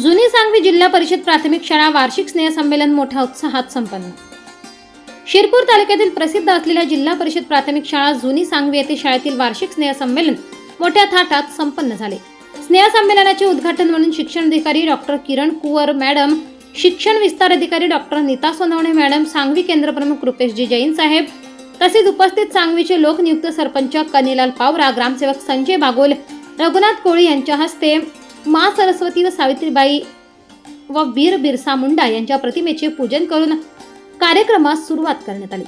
जुनी सांगवी जिल्हा परिषद प्राथमिक शाळा वार्षिक स्नेहसंमेलन मोठ्या उत्साहात संपन्न. शिरपूर तालुक्यातील प्रसिद्ध असलेल्या जिल्हा परिषद प्राथमिक शाळा जुनी सांगवी येथे शाळेतील वार्षिक स्नेहसंमेलन मोठ्या थाटात संपन्न झाले. स्नेहसंमेलनाचे उद्घाटन म्हणून शिक्षण अधिकारी डॉक्टर किरण कुवर मॅडम शिक्षण विस्तार अधिकारी डॉक्टर नीता सोनवणे मॅडम सांगवी केंद्र प्रमुख रुपेशजी जैन साहेब तसेच उपस्थित सांगवीचे लोकनियुक्त सरपंच कनिलाल पावरा ग्रामसेवक संजय बागोल रघुनाथ कोळी यांच्या हस्ते मा सरस्वती व सावित्रीबाई व वीर बिरसा मुंडा यांच्या प्रतिमेचे पूजन करून कार्यक्रमास सुरुवात करण्यात आली.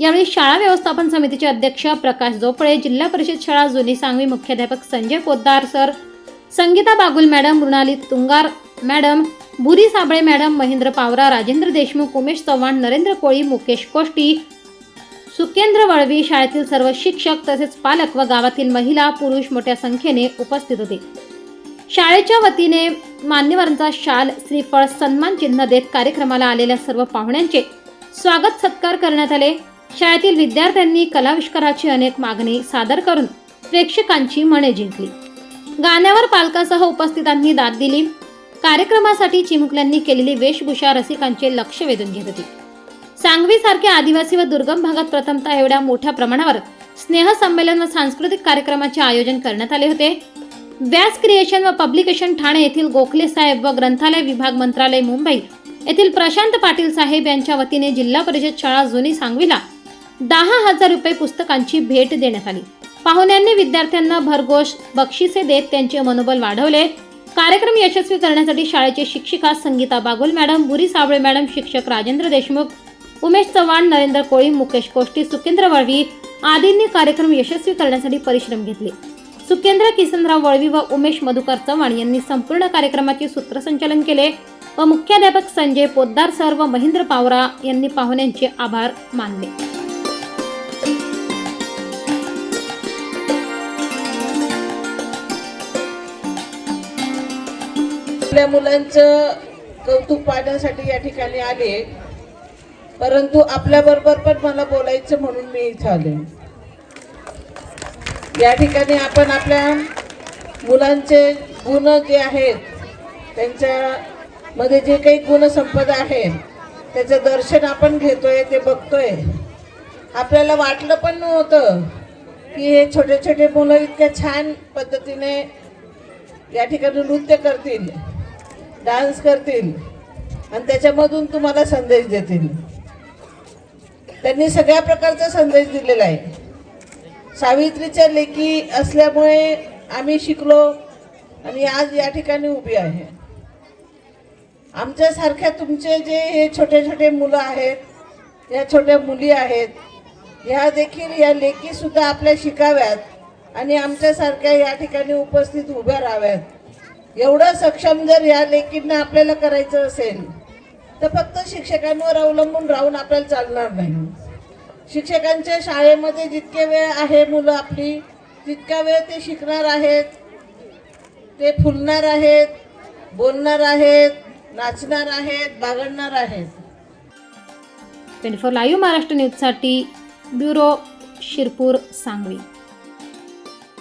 यावेळी शाळा व्यवस्थापन समितीचे अध्यक्ष प्रकाश जोपळे जिल्हा परिषद शाळा जुनी सांगवी मुख्याध्यापक Sanjay Poddar sir Sangeeta Bagul madam Mrunali Tungar madam Buri Sable madam Mahendra Pawara Rajendra Deshmukh Umesh Chavan Narendra Koli Mukesh Koshti Sukendra Valvi शाळेतील सर्व शिक्षक तसेच पालक व गावातील महिला पुरुष मोठ्या संख्येने उपस्थित होते. शाळेच्या वतीने मान्यवरांचा शाल श्रीफळ सन्मान चिन्ह देत कार्यक्रमाला आलेल्या सर्व पाहुण्यांचे स्वागत सत्कार करण्यात आले. शाळेतील विद्यार्थ्यांनी कलाविष्काराची अनेक मागणी सादर करून प्रेक्षकांची मने जिंकली. गाण्यावर पालकासह उपस्थितांनी दाद दिली. कार्यक्रमासाठी चिमुकल्यांनी केलेली वेशभूषा रसिकांचे लक्ष वेधून घेत होती. सांगवी सारख्या आदिवासी व दुर्गम भागात प्रथमतः एवढ्या मोठ्या प्रमाणावर स्नेह संमेलन व सांस्कृतिक कार्यक्रमाचे आयोजन करण्यात आले होते. व्यास क्रिएशन व पब्लिकेशन ठाणे येथील गोखले साहेब व ग्रंथालय विभाग मंत्रालय मुंबई येथील प्रशांत पाटील साहेब यांच्या वतीने जिल्हा परिषद शाळा जुनी सांगवीला दहा हजार रुपये पुस्तकांची भेट देण्यात आली. पाहुण्यांनी विद्यार्थ्यांना भरघोष बक्षिसे देत त्यांचे मनोबल वाढवले. कार्यक्रम यशस्वी करण्यासाठी शाळेचे शिक्षिका संगीता बागुल मॅडम बुरी साबळे मॅडम शिक्षक राजेंद्र देशमुख उमेश चव्हाण नरेंद्र कोळी मुकेश कोष्टी सुकेंद्र वळवी आदींनी कार्यक्रम यशस्वी करण्यासाठी परिश्रम घेतले. सुकेंद्र किसनराव वळवी व उमेश मधुकर चव्हाण यांनी संपूर्ण कार्यक्रमाचे सूत्रसंचालन केले व मुख्याध्यापक संजय पोद्दार सर व महेंद्र पावरा यांनी पाहुण्यांचे आभार मानले. आपल्या मुलांचं कौतुक पाहण्यासाठी या ठिकाणी आले परंतु आपल्या बरोबर पण मला बोलायचं म्हणून मी इथं आले. या ठिकाणी आपण आपल्या मुलांचे गुण जे आहेत त्यांच्यामध्ये जे काही गुणसंपदा आहे त्याचं दर्शन आपण घेतोय ते बघतोय. आपल्याला वाटलं पण नव्हतं की हे छोटे छोटे मुलं इतक्या छान पद्धतीने या ठिकाणी नृत्य करतील डान्स करतील आणि त्याच्यामधून तुम्हाला संदेश देतील. त्यांनी सगळ्या प्रकारचा संदेश दिलेला आहे. सावित्रीच्या लेखी असल्यामुळे आम्ही शिकलो आणि आज या ठिकाणी उभी आहे. आमच्यासारख्या तुमचे जे हे छोटे छोटे मुलं आहेत या छोट्या मुली आहेत ह्या देखील या लेखीसुद्धा आपल्या शिकाव्यात आणि आमच्यासारख्या या ठिकाणी उपस्थित उभ्या राहाव्यात. एवढं सक्षम जर या लेखींना आपल्याला करायचं असेल तर फक्त शिक्षकांवर अवलंबून राहून आपल्याला चालणार नाही. शिक्षकांच्या शाळेमध्ये जितके वेळ आहे मुलं आपली तितका वेळ ते शिकणार आहेत ते फुलणार आहेत बोलणार आहेत नाचणार आहेत बागडणार आहेत. ट्वेंटी फोर लाईव्ह महाराष्ट्र न्यूजसाठी ब्युरो शिरपूर सांगली